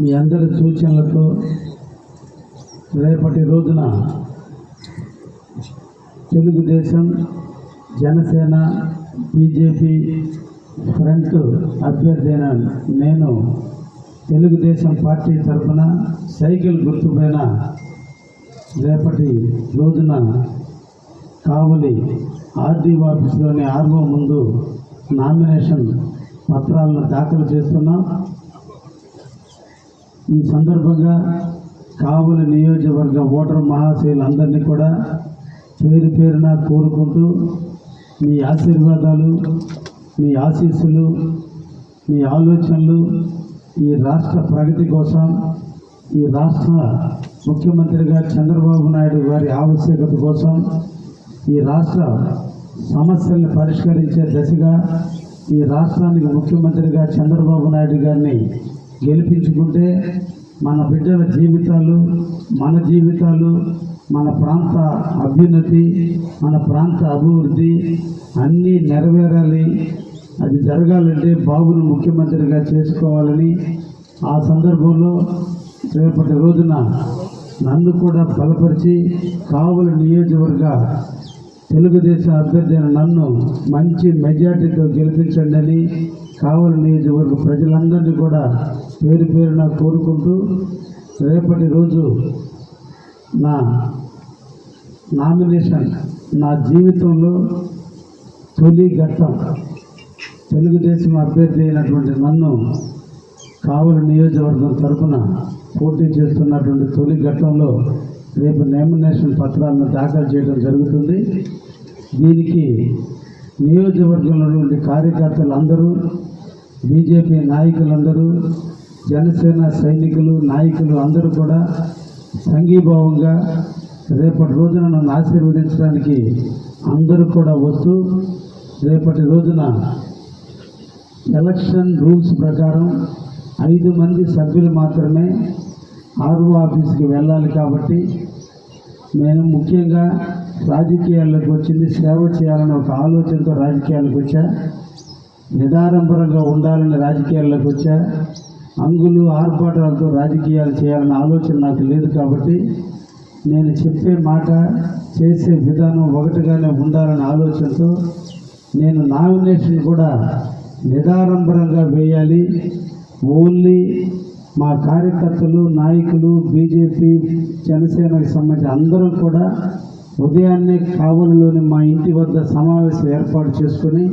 మీ అందరి సూచనలతో రేపటి రోజున తెలుగుదేశం జనసేన బీజేపీ ఫ్రంట్ అభ్యర్థి అయిన నేను తెలుగుదేశం పార్టీ తరఫున సైకిల్ గుర్తుపైన రేపటి రోజున కావలి ఆర్డీ ఆఫీస్లోని ఆర్ఓ ముందు నామినేషన్ పత్రాలను దాఖలు చేస్తున్నాం. ఈ సందర్భంగా కావలి నియోజకవర్గ ఓటర్ మహాశయులందరినీ కూడా పేరు పేరున కోరుకుంటూ మీ ఆశీర్వాదాలు మీ ఆశీస్సులు మీ ఆలోచనలు ఈ రాష్ట్ర ప్రగతి కోసం ఈ రాష్ట్ర ముఖ్యమంత్రిగా చంద్రబాబు నాయుడు గారి ఆవశ్యకత కోసం ఈ రాష్ట్ర సమస్యలను పరిష్కరించే దశగా ఈ రాష్ట్రానికి ముఖ్యమంత్రిగా చంద్రబాబు నాయుడు గారిని గెలిపించుకుంటే మన బిడ్డల జీవితాలు మన జీవితాలు మన ప్రాంత అభ్యున్నతి మన ప్రాంత అభివృద్ధి అన్నీ నెరవేరాలి. అది జరగాలంటే బాబును ముఖ్యమంత్రిగా చేసుకోవాలని ఆ సందర్భంలో రేపటి రోజున నన్ను కూడా బలపరిచి కావలి నియోజకవర్గ తెలుగుదేశం అభ్యర్థి నన్ను మంచి మెజార్టీతో గెలిపించండి అని కావలి నియోజకవర్గ ప్రజలందరినీ కూడా పేరు పేరున కోరుకుంటూ రేపటి రోజు నా నామినేషన్ నా జీవితంలో తొలి ఘట్టం తెలుగుదేశం అభ్యర్థి అయినటువంటి నన్ను కావలి నియోజకవర్గం తరఫున పోటీ చేస్తున్నటువంటి తొలి ఘట్టంలో రేపు నామినేషన్ పత్రాలను దాఖలు చేయడం జరుగుతుంది. దీనికి నియోజకవర్గంలో నుండి కార్యకర్తలు అందరూ బీజేపీ నాయకులందరూ జనసేన సైనికులు నాయకులు అందరూ కూడా సంఘీభావంగా రేపటి రోజున నన్ను ఆశీర్వదించడానికి అందరూ కూడా వస్తూ రేపటి రోజున ఎలక్షన్ రూల్స్ ప్రకారం ఐదు మంది సభ్యులు మాత్రమే ఆర్ఓ ఆఫీస్కి వెళ్ళాలి కాబట్టి నేను ముఖ్యంగా రాజకీయాల్లోకి వచ్చింది సేవ చేయాలని ఒక ఆలోచనతో రాజకీయాలకు వచ్చా. నిదారంభరంగా ఉండాలని రాజకీయాల్లోకి వచ్చా. అంగులు ఆర్భాటాలతో రాజకీయాలు చేయాలన్న ఆలోచన నాకు లేదు కాబట్టి నేను చెప్పే మాట చేసే విధానం ఒకటిగానే ఉండాలనే ఆలోచనతో నేను నామినేషన్ కూడా నిదారంభరంగా వేయాలి. ఓన్లీ మా కార్యకర్తలు నాయకులు బీజేపీ జనసేనకు సంబంధించి అందరం కూడా ఉదయాన్నే కావలిలోని మా ఇంటి వద్ద సమావేశం ఏర్పాటు చేసుకొని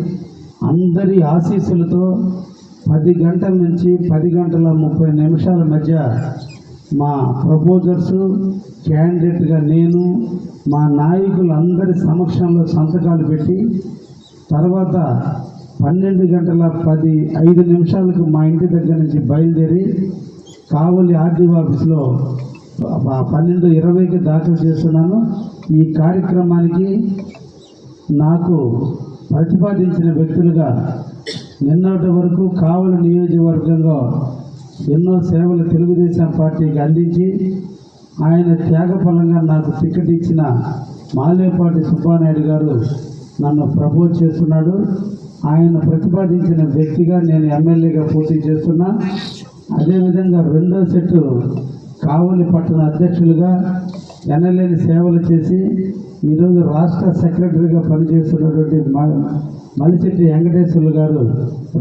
అందరి ఆశీస్సులతో పది గంటల నుంచి పది గంటల ముప్పై నిమిషాల మధ్య మా ప్రపోజర్స్ క్యాండిడేట్గా నేను మా నాయకులందరి సమక్షంలో సంతకాలు పెట్టి తర్వాత పన్నెండు గంటల పది ఐదు నిమిషాలకు మా ఇంటి దగ్గర నుంచి బయలుదేరి కావలి ఆర్డీఓ ఆఫీస్లో పన్నెండు ఇరవైకి దాఖలు చేస్తున్నాను. ఈ కార్యక్రమానికి నాకు ప్రతిపాదించిన వ్యక్తులుగా నిన్నటి వరకు కావలి నియోజకవర్గంలో ఎన్నో సేవలు తెలుగుదేశం పార్టీకి అందించి ఆయన త్యాగఫలంగా నాకు టికెట్ ఇచ్చిన మాలేపాటి సుబ్బానాయుడు గారు నన్ను ప్రపోజ్ చేస్తున్నాడు. ఆయన ప్రతిపాదించిన వ్యక్తిగా నేను ఎమ్మెల్యేగా పోటీ చేస్తున్నా. అదేవిధంగా రెండో సెట్టు కావలి పట్టణ అధ్యక్షులుగా ఎనలేని సేవలు చేసి ఈరోజు రాష్ట్ర సెక్రటరీగా పనిచేస్తున్నటువంటి మలిచెట్టి వెంకటేశ్వర్లు గారు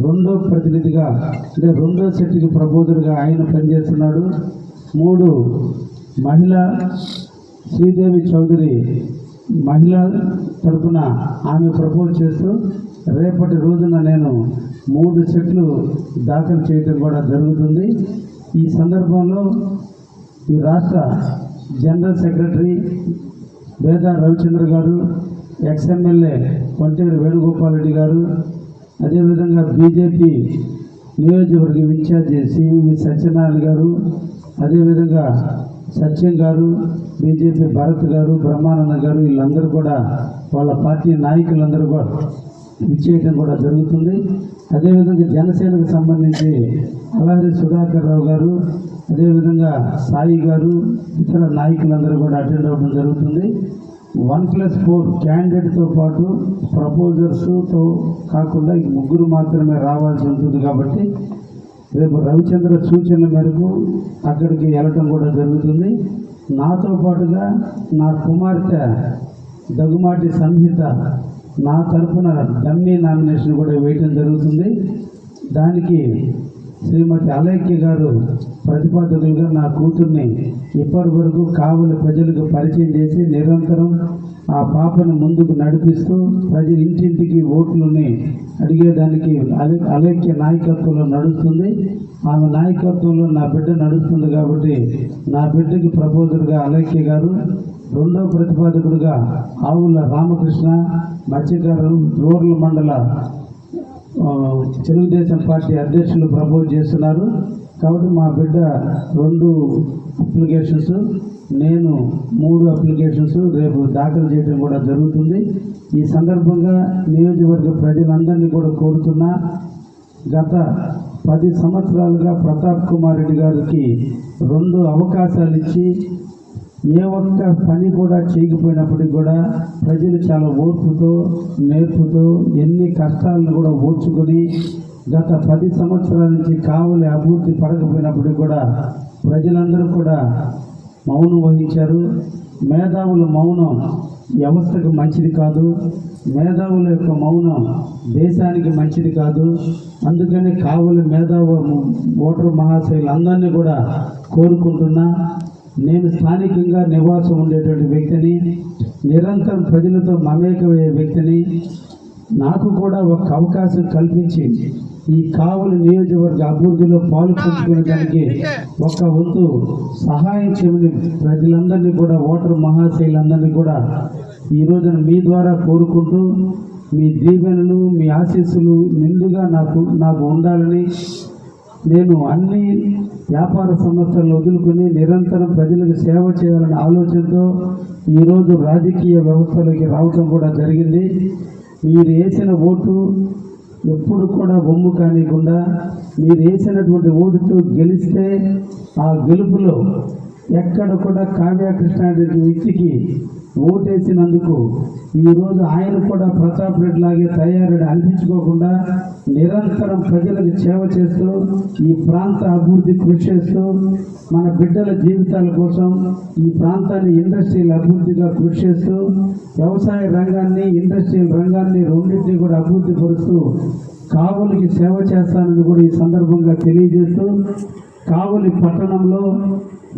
రెండో ప్రతినిధిగా అంటే రెండో సెట్టికి ప్రబోధుడిగా ఆయన పనిచేస్తున్నాడు. మూడు మహిళ శ్రీదేవి చౌదరి మహిళ తరపున ఆమె ప్రపోజ్ చేస్తూ రేపటి రోజున నేను మూడు సెట్లు దాఖలు చేయడం కూడా జరుగుతుంది. ఈ సందర్భంలో ఈ రాష్ట్ర జనరల్ సెక్రటరీ బేదా రవిచంద్ర గారు ఎక్స్ఎమ్మెల్యే కొంటేరు వేణుగోపాల్ రెడ్డి గారు అదేవిధంగా బీజేపీ నియోజకవర్గ ఇన్ఛార్జి సివివి సత్యనారాయణ గారు అదేవిధంగా సత్యం గారు బీజేపీ భరత్ గారు బ్రహ్మానంద గారు వీళ్ళందరూ కూడా వాళ్ళ పార్టీ నాయకులందరూ కూడా విచ్చేయటం కూడా జరుగుతుంది. అదేవిధంగా జనసేనకు సంబంధించి అలాగే సుధాకర్ రావు గారు అదేవిధంగా సాయి గారు ఇతర నాయకులందరూ కూడా అటెండ్ అవ్వడం జరుగుతుంది. వన్ ప్లస్ ఫోర్ క్యాండిడేట్తో పాటు ప్రపోజర్స్తో కాకుండా ఈ ముగ్గురు మాత్రమే రావాల్సి ఉంటుంది కాబట్టి రేపు రవిచంద్ర సూచనల మేరకు అక్కడికి వెళ్ళటం కూడా జరుగుతుంది. నాతో పాటుగా నా కుమార్తె దగ్గుమాటి సంహిత నా తరపున డమ్మీ నామినేషన్ కూడా వేయటం జరుగుతుంది. దానికి శ్రీమతి అలైక్య గారు ప్రతిపాదకులుగా నా కూతుర్ని ఇప్పటి వరకు కావలి ప్రజలకు పరిచయం చేసి నిరంతరం ఆ పాపను ముందుకు నడిపిస్తూ ప్రజలు ఇంటింటికి ఓట్లని అడిగేదానికి అలే అలైక్య నాయకత్వంలో నడుస్తుంది. ఆమె నాయకత్వంలో నా బిడ్డ నడుస్తుంది కాబట్టి నా బిడ్డకి ప్రపోజర్గా అలైక్య గారు రెండవ ప్రతిపాదకుడుగా ఆవుల రామకృష్ణ మత్స్యకారు రూరల్ మండల తెలుగుదేశం పార్టీ అధ్యక్షులు ప్రపోజ్ చేస్తున్నారు. కాబట్టి మా బిడ్డ రెండు అప్లికేషన్స్ నేను మూడు అప్లికేషన్స్ రేపు దాఖలు చేయడం కూడా జరుగుతుంది. ఈ సందర్భంగా నియోజకవర్గ ప్రజలందరినీ కూడా కోరుతున్నా గత పది సంవత్సరాలుగా ప్రతాప్ కుమార్ రెడ్డి గారికి రెండు అవకాశాలు ఇచ్చి ఏ ఒక్క పని కూడా చేయకపోయినప్పటికీ కూడా ప్రజలు చాలా ఓర్పుతో నేర్పుతో ఎన్ని కష్టాలను కూడా ఓర్చుకొని గత పది సంవత్సరాల నుంచి కావలి అభివృద్ధి పడకపోయినప్పటికీ కూడా ప్రజలందరూ కూడా మౌనం వహించారు. మేధావుల మౌనం వ్యవస్థకు మంచిది కాదు. మేధావుల యొక్క మౌనం దేశానికి మంచిది కాదు. అందుకని కావలి మేధావు ఓటర్ మహాశైలు అందరినీ కూడా కోరుకుంటున్నా. నేను స్థానికంగా నివాసం ఉండేటువంటి వ్యక్తిని నిరంతరం ప్రజలతో మమేకమయ్యే వ్యక్తిని నాకు కూడా ఒక అవకాశం కల్పించి ఈ కావలి నియోజకవర్గ అభివృద్ధిలో పాలు పంచుకునేదానికి ఒక వంతు సహాయం చేయమని ప్రజలందరినీ కూడా ఓటర్ మహాశైలందరినీ కూడా ఈ రోజున మీ ద్వారా కోరుకుంటూ మీ దీవెనలు మీ ఆశీస్సులు నిండుగా నాకు నాకు ఉండాలని నేను అన్ని వ్యాపార సంస్థలను వదులుకొని నిరంతరం ప్రజలకు సేవ చేయాలనే ఆలోచనతో ఈరోజు రాజకీయ వ్యవస్థలోకి రావటం కూడా జరిగింది. మీరు వేసిన ఓటు ఎప్పుడు కూడా బొమ్ము కానికుండా మీరు వేసినటువంటి ఓటుతో గెలిస్తే ఆ గెలుపులో ఎక్కడ కూడా కావ్య కృష్ణారెడ్డి వ్యక్తికి ఓటేసినందుకు ఈరోజు ఆయన కూడా ప్రతాప్ రెడ్డి లాగే తయారని అనిపించుకోకుండా నిరంతరం ప్రజలకు సేవ చేస్తూ ఈ ప్రాంత అభివృద్ధి కృషి చేస్తూ మన బిడ్డల జీవితాల కోసం ఈ ప్రాంతాన్ని ఇండస్ట్రియల్ అభివృద్ధిగా కృషి చేస్తూ వ్యవసాయ రంగాన్ని ఇండస్ట్రియల్ రంగాన్ని రెండింటినీ కూడా అభివృద్ధి పరుస్తూ కావులకి సేవ చేస్తానని కూడా ఈ సందర్భంగా తెలియజేస్తూ కావలి పట్టణంలో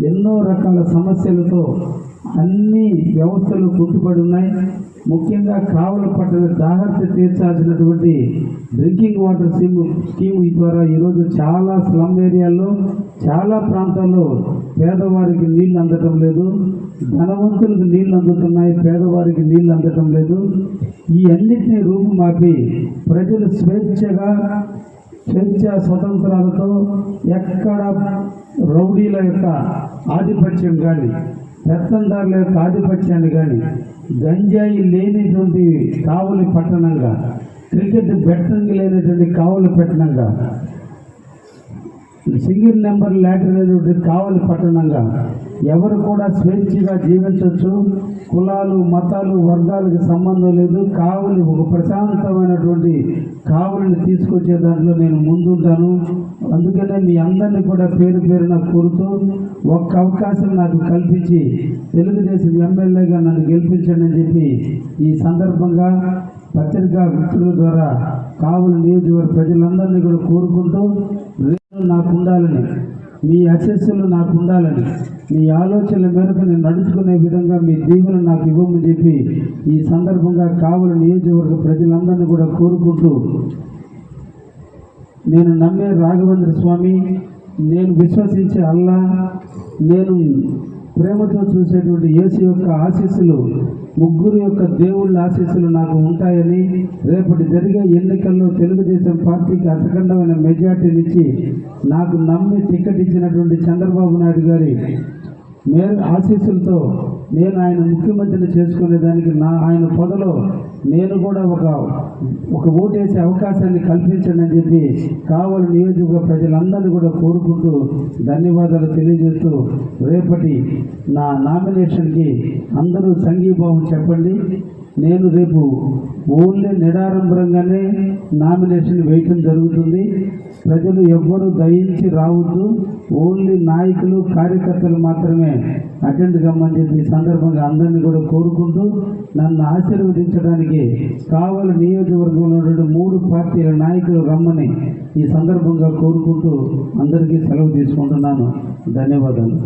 ఎన్నో రకాల సమస్యలతో అన్ని వ్యవస్థలు కుట్టుబడి ఉన్నాయి. ముఖ్యంగా కావల పట్టణ దాహర్త తీర్చాల్సినటువంటి డ్రింకింగ్ వాటర్ స్కీమ్ స్కీమ్ ద్వారా ఈరోజు చాలా స్లమ్ ఏరియాల్లో చాలా ప్రాంతాల్లో పేదవారికి నీళ్ళు అందటం లేదు. ధనవంతులకు నీళ్ళు అందుతున్నాయి పేదవారికి నీళ్ళు అందటం లేదు. ఈ అన్నింటినీ రూపుమాపి ప్రజలు స్వేచ్ఛగా స్వేచ్ఛ స్వతంత్రాలతో ఎక్కడ రౌడీల యొక్క ఆధిపత్యం కానీ పెత్తందారుల యొక్క ఆధిపత్యాన్ని కానీ గంజాయి లేనిటువంటి కావలి పట్టణంగా క్రికెట్ బెట్టింగ్ లేనటువంటి కావలి పట్టణంగా సింగిల్ నెంబర్ లేటటువంటి కావలి పట్టణంగా. ఎవరు కూడా స్వేచ్ఛగా జీవించవచ్చు కులాలు మతాలు వర్గాలకు సంబంధం లేదు. కావలి ఒక ప్రశాంతమైనటువంటి కావలిని తీసుకొచ్చే దాంట్లో నేను ముందుంటాను. అందుకనే మీ అందరినీ కూడా పేరు పేరున కోరుతూ ఒక్క అవకాశం నాకు కల్పించి తెలుగుదేశం ఎమ్మెల్యేగా నన్ను గెలిపించండి అని చెప్పి ఈ సందర్భంగా పత్రికా వ్యక్తుల ద్వారా కావలి నియోజకవర్గ ప్రజలందరినీ కూడా కోరుకుంటూ నాకు ఉండాలని మీ అసెస్సులు నాకు ఉండాలని మీ ఆలోచనల మేరకు నేను నడుచుకునే విధంగా మీ దీవెన నాకు ఇవ్వమని చెప్పి ఈ సందర్భంగా కావలి నియోజకవర్గ ప్రజలందరినీ కూడా కోరుకుంటూ నేను నమ్మే రాఘవేంద్ర స్వామి నేను విశ్వసించే అల్లా నేను ప్రేమతో చూసేటువంటి యేసు యొక్క ఆశీస్సులు ముగ్గురు యొక్క దేవుళ్ళ ఆశీస్సులు నాకు ఉంటాయని రేపటి జరిగే ఎన్నికల్లో తెలుగుదేశం పార్టీకి అతఖండమైన మెజార్టీనిచ్చి నాకు నమ్మి టికెట్ ఇచ్చినటువంటి చంద్రబాబు నాయుడు గారి మేర ఆశీస్సులతో నేను ఆయన ముఖ్యమంత్రిని చేసుకునే దానికి నా ఆయన పొదలో నేను కూడా ఒక ఒక ఓటేసే అవకాశాన్ని కల్పించండి అని చెప్పి కావలి నియోజకవర్గ ప్రజలందరినీ కూడా కోరుకుంటూ ధన్యవాదాలు తెలియజేస్తూ రేపటి నా నామినేషన్కి అందరూ సంఘీభావం చెప్పండి. నేను రేపు ఓన్లీ నిడారంభరంగానే నామినేషన్ వేయటం జరుగుతుంది. ప్రజలు ఎవ్వరూ దయించి రావద్దు. ఓన్లీ నాయకులు కార్యకర్తలు మాత్రమే అటెండ్ కమ్మని చెప్పి ఈ సందర్భంగా అందరినీ కూడా కోరుకుంటూ నన్ను ఆశీర్వదించడానికి కావలి నియోజకవర్గంలో ఉన్నటువంటి మూడు పార్టీల నాయకులు రమ్మని ఈ సందర్భంగా కోరుకుంటూ అందరికీ సెలవు తీసుకుంటున్నాను. ధన్యవాదాలు.